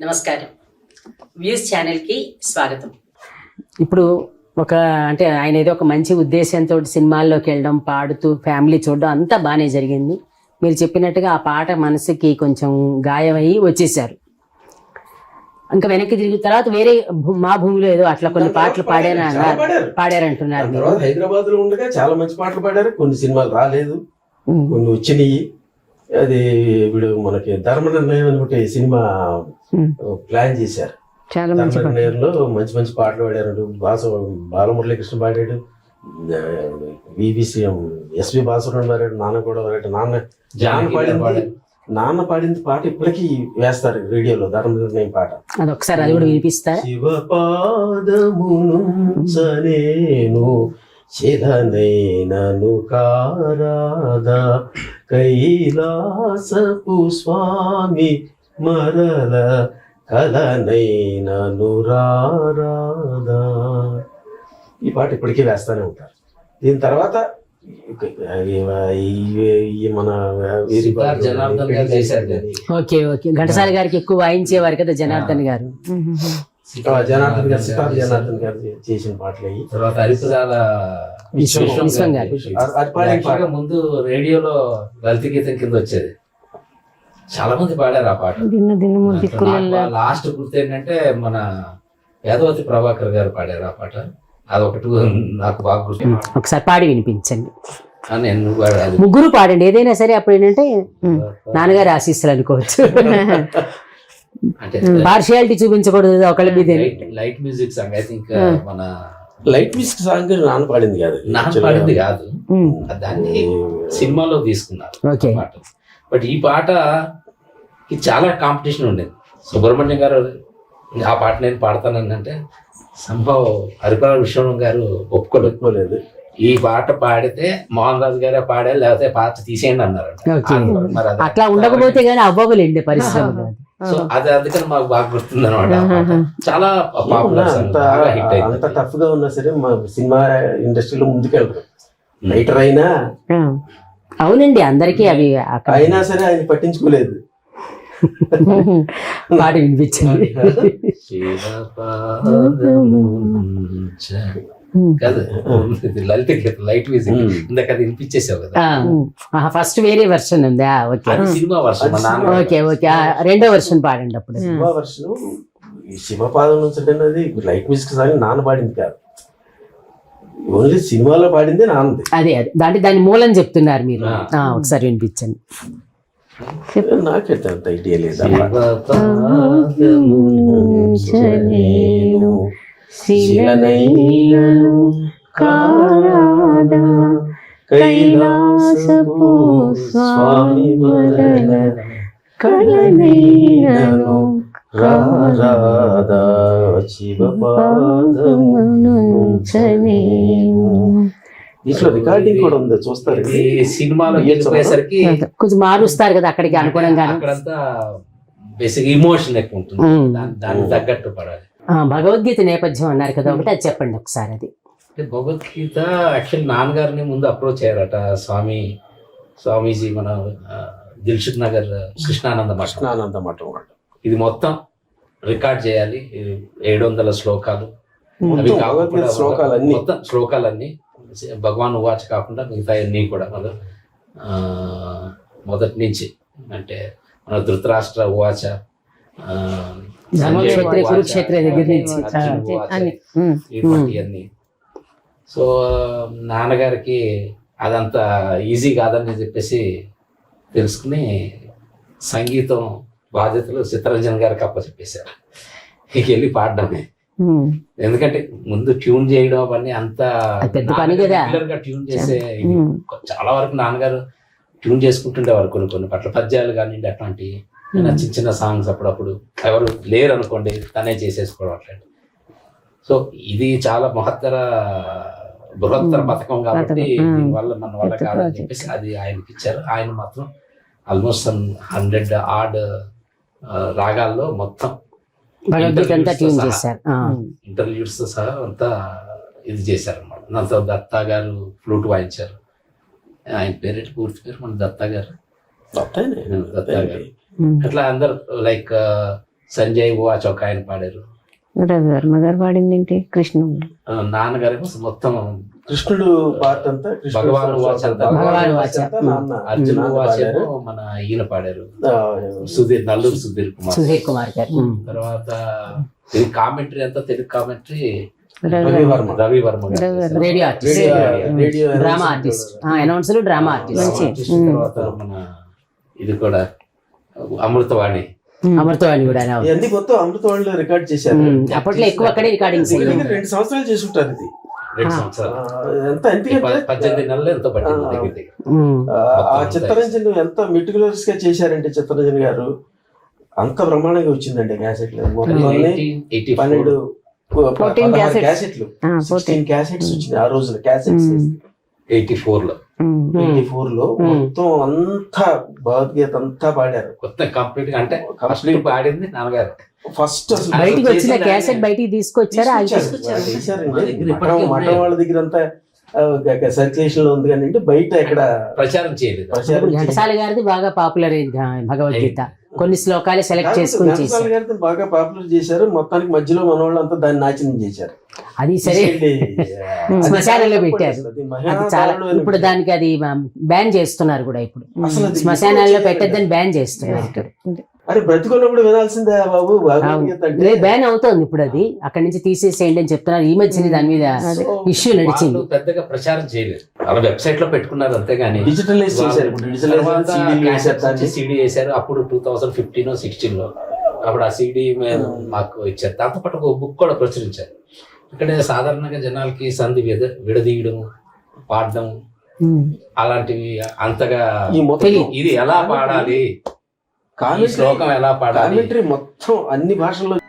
నమస్కారం. వ్యూస్ ఛానల్కి స్వాగతం. ఇప్పుడు ఒక అంటే ఆయన ఏదో ఒక మంచి ఉద్దేశంతో సినిమాల్లోకి వెళ్ళడం పాడుతూ ఫ్యామిలీ చూడడం అంతా బాగానే జరిగింది. మీరు చెప్పినట్టుగా ఆ పాట మనసుకి కొంచెం గాయమయ్యి వచ్చేసారు ఇంకా వెనక్కి తిరిగి తర్వాత వేరే మా భూమిలో ఏదో అట్లా కొన్ని పాటలు పాడారు. పాడారంటున్నారు హైదరాబాద్లో ఉండగా చాలా మంచి పాటలు పాడారు. కొన్ని సినిమాలు రాలేదు. కొన్ని వచ్చినాయి. అది ఇప్పుడు మనకి ధర్మ నిర్ణయం అనుకుంటే ఈ సినిమా. ప్లాన్ చేశారు. చాలా ధర్మ మంచి నిర్ణయంలో మంచి మంచి పాటలు పాడారు బాస బాలమురళీకృష్ణ పాడాడు. విబిసిఎం ఎస్వి బాసురావు పాడాడు నాన్న కూడా పాడాడు. నాన్న నాన్న పాడింది నాన్న పాడింది పాట ఇప్పటికీ వేస్తారు రేడియోలో ధర్మ నిర్ణయం పాట. అది ఒకసారి అది కూడా వినిపిస్తారా శివ పాదమును సనేను శిలనైనను కారాదా కైలాసపు స్వామి మరల కలనైనను రారాదా ఈ పాట ఇప్పటికీ వేస్తానే ఉంటారు. దీని తర్వాత ఈ- ఈ మన వీరి సిద్ధార్థ్ జనార్దన్ గారు చేశారు కదా. Okay okay. ఘంటసాల గారికి ఎక్కువ వాయించేవారు కదా జనార్దన్ గారు. జనార్దన్ గారు సితార్ జనార్దన్ గారు చేసిన పాటలు అయ్యి తర్వాత విశ్వం-. అది- అది ముందు రేడియోలో లలిత గీతం కింద వచ్చేది. చాలా మంది పాడారు ఆ పాట. లాస్ట్ గుర్తు ఏంటంటే మన యాదవతి ప్రభాకర్ గారు పాడారు ఆ పాట. అదొకటి నాకు బాగా గుర్తు. ఒకసారి పాడి వినిపించండి. ముగ్గురు పాడండి. ఏదైనా సరే అప్పుడు ఏంటంటే నాన్నగారి ఆశీస్సులు అనుకోవచ్చు. పార్షియాలిటీ చూపించకూడదు ఒకళ్ళ మీద light light music song I think మన లైట్ మ్యూజిక్ సాంగ్ నాన్న పాడింది కాదు నాన్న పాడింది కాదు. దాన్ని సినిమాలో తీసుకున్నారు పాట. బట్ ఈ పాట చాలా కాంపిటీషన్ ఉండేది. సుబ్రహ్మణ్యం గారు ఆ పాట నేను పాడతానని అంటే సంభవ్ హరిపాల విశ్వం గారు ఒప్పుకోలేదు. ఒప్పుకోలేదు. ఈ పాట పాడితే మోహన్ రాజు గారే పాడే లేకపోతే పాట తీసేయండి అన్నారు మరి అట్లా ఉండకపోతే గానీ అవ్వవులేండి పరిశ్రమలో. సో అది అందుకని మాకు బాగా గుర్తుంది అనమాట చాలా పాపులర్ అంత హిట్ అంత అయింది టఫ్గా ఉన్నా సరే మా సినిమా ఇండస్ట్రీలో ముందుకెళ్ళరు రైటర్ అయినా అవునండి అందరికీ అవి అక్కడ అయినా సరే ఆయన పట్టించుకోలేదు. పాడి వినిపించింది కాదు. ఇది లలిత గీతం లైట్ మ్యూజిక్. Hmm. ఇందాక అది వినిపించేసావు కదా. ఫస్ట్ వేరే వర్షన్ ఉందా. ఓకే. అది సినిమా వర్షన్ ఓకే ఓకే. రెండో వర్షన్ పాడండి అప్పుడు. సినిమా వర్షన్ ఈ శివపాదం నుంచి అనేది లైట్ మ్యూజిక్ సాంగ్ నాన్న పాడింది కాదు. ఓన్లీ సినిమాలో పాడింది నాన్నది. అదే అదే. దాంట్లో దాని మూలం చెప్తున్నారు మీరు. ఒకసారి వినిపించండి. నాకైతే అంత ఐడియా లేదు? నేను శిలనైనను కారాదా కైలాసపు స్వామి మరల కలనైనను రారాదా శివపాదము పాదమునుంచనేను. దీంట్లో రికార్డింగ్ కూడా ఉంది చూస్తారు. ఈ సినిమాలో వెళ్ళిపోయేసరికి కొంచెం మారుస్తారు కదా అక్కడికి అనుగుణంగా అక్కడంతా బేసిక్ ఇమోషన్ ఎక్కువ ఉంటుంది. దాని- దానికి తగ్గట్టు పడాలి. భగవద్గీత నేపథ్యం అన్నారు కదా ఒకటి అది చెప్పండి ఒకసారి అది. అంటే భగవద్గీత యాక్చువల్ నాన్నగారిని ముందు అప్రోచ్ అయ్యారట స్వామి స్వామీజీ మన దిల్సుఖ్ నగర్ కృష్ణానంద మఠం. కృష్ణానంద మఠం ఇది మొత్తం రికార్డ్ చేయాలి ఏడు వందల శ్లోకాలు. శ్లోకాలన్నీ. మొత్తం శ్లోకాలన్నీ భగవాన్ ఉవాచ కాకుండా మిగతా అన్నీ కూడా మన ఆ, మొదటి నుంచి అంటే మన ధృతరాష్ట్ర ఉవాచ ఆ, ధర్మక్షేత్ర, కురుక్షేత్ర దగ్గర నుంచి. సో నాన్నగారికి అదంతా ఈజీ కాదని చెప్పేసి తెలుసుకుని సంగీతం బాధ్యతలు చిత్తరంజన్ గారికి అప్పచెప్పేశారు ఇక వెళ్ళి పాడడమే. ఎందుకంటే ముందు ట్యూన్ చేయడం అవన్నీ అంత పెద్ద పని కదా. ట్యూన్ చేసే. చాలా వరకు నాన్నగారు ట్యూన్ చేసుకుంటుండేవారు కొన్ని కొన్ని పట్ల పద్యాలు కానివ్వండి అట్లాంటివి చిన్న చిన్న సాంగ్స్ అప్పుడప్పుడు. ఎవరు లేరు అనుకోండి తనే చేసేసుకోవడం అట్లాంటి సో ఇది చాలా మహత్తర బృహత్తర పథకం కాబట్టి. ఉమ్. దీనివల్ల మన వల్ల కాదని. చెప్పేసి అది ఆయనకి ఇచ్చారు. ఆయన మాత్రం ఆల్మోస్ట్ హండ్రెడ్ ఆడ్ రాగాల్లో మొత్తం. ఇంటర్వ్యూస్ సహా అంతా ఇది చేశారు అనమాట దాంతో దత్తా గారు ఫ్లూట్ వాయించారు. ఆయన పేరేంటి? పూర్తి పేరు మన దత్తా గారు. అట్లా అందరు లైక్ సంజయ్ వాచ్ ఒక ఆయన పాడారు? రవి వర్మ గారు పాడింది ఏంటి? కృష్ణ. ఆ, నాన్నగారు మొత్తం కృష్ణుడు పార్ట్ అంతా కృష్ణుడు భగవాన్ వాచ్ అర్జున్ మన ఈయన పాడారు. సుధీర్ నల్లూరు సుధీర్ కుమార్. సుధీర్ కుమార్ గారు. తర్వాత ఇది కామెంటరీ అంతా Telugu commentary. Radio artist. Drama artist. Announcer drama artist. Drama artist తర్వాత మన ఇది కూడా అమృతవాణి. అమృతవాణి కూడా. ఇవన్నీ మొత్తం అమృత వాళ్ళు రికార్డ్ చేశారు. అప్పట్లో ఎక్కువ అక్కడే దగ్గర రెండు సంవత్సరాలు చేసుంటారు ఇది. రెండు ఆ. చిత్తరంజన్ ఎంత మెటికులర్స్గా చేశారంటే చిత్తరంజన్ గారు అంత బ్రహ్మాండంగా వచ్చిందండి క్యాసెట్లు మొత్తం అన్ని 1884 పన్నెండు. క్యాసెట్లు సిక్స్టీన్ క్యాసెట్స్ వచ్చినాయి ఆ రోజున క్యాసెట్స్ ఉమ్. 84 లో. ఎయిటీ ఫోర్లో. మొత్తం అంతా భగవద్గీత అంతా పాడారు. కొత్త కంప్లీట్గా అంటే ఫస్ట్ పాడింది నాన్నగారు. ఫస్ట్ బయటికి వచ్చిన క్యాసెట్. బయటికి తీసుకొచ్చారా? మఠం. వాళ్ళ దగ్గర అంతా సర్క్యులేషన్లో ఉంది కానీ బయట ఎక్కడ ప్రచారం చేయలేదు. ఘంటసాల గారిది బాగా పాపులర్ అయింది భగవద్గీత. కొన్ని శ్లోకాలు సెలెక్ట్ చేసుకుని చేశారు. బాగా పాపులర్ చేశారు. మొత్తానికి మధ్యలో మన వాళ్ళంతా దాన్ని నాశనం చేశారు. అది సరే. శ్మశానంలో పెట్టారు. అది చాలా ఇప్పుడు దానికి అది బ్యాన్ చేస్తున్నారు కూడా ఇప్పుడు. శ్మశానాల్లో పెట్టద్దని బ్యాన్ చేస్తున్నారు. ఇక్కడ అరే బ్రతికున్నప్పుడు వినాల్సిందే బాబు బ్యాన్ అవుతోంది ఇప్పుడు అది. అక్కడి నుంచి తీసేసేయండి అని చెప్తున్నారు. ఈ మధ్యన దాని మీద ఇష్యూ నడిచింది. పెద్దగా ప్రచారం చేయలేదు. వాళ్ళ వెబ్సైట్లో పెట్టుకున్నారు అంతేగాని. డిజిటలైజ్ చేశారు. డిజిటలైజ్. సిడి వేశారు అప్పుడు టూ థౌసండ్ ఫిఫ్టీన్ సిక్స్టీన్లో. అప్పుడు ఆ సిడి మాకు ఇచ్చారు. దాంతో పాటు ఒక బుక్ కూడా ప్రచురించారు. ఇక్కడ సాధారణంగా జనాలకి సంధి విడ విడదీయడం పాడడం. అలాంటివి అంతగా. ఇది ఎలా పాడాలి? కామెంటరీ మొత్తం అన్ని భాషల్లో